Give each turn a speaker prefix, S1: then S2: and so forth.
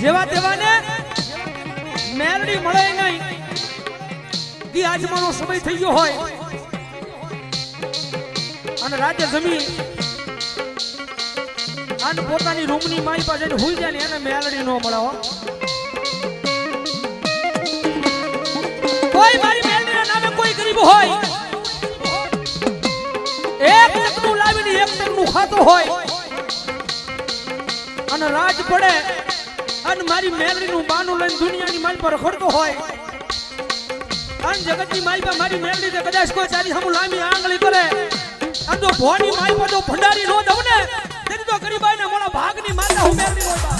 S1: જેવા તેવાને મેલડી મળે નહીં. દી આજમાનો સમય થઈ ગયો હોય. અને રાતે જમી અને પોતાની રૂમની માઈ પાસે જઈને જાય ને એને મેલડી નો મળાવો કોઈ મારી મેલડીના નામે કોઈ ગરીબ હોય. એક તકનું લાવીને એક તકનું ખાતો હોય. અને રાજ પડે અને મારી મેલડીનું બાનું લઈને દુનિયાની માલ પર રખડતો હોય. અને જગતની પર મારી મેલડી ને કદાચ કોઈ તારી સામું લાંબી આંગળી કરે. અને તો ભોની માલ પર તો ભંડારી નો દઉં ને તેની તો ગરીબાઈના મોડા ભાગની માતા હું મેલડી નો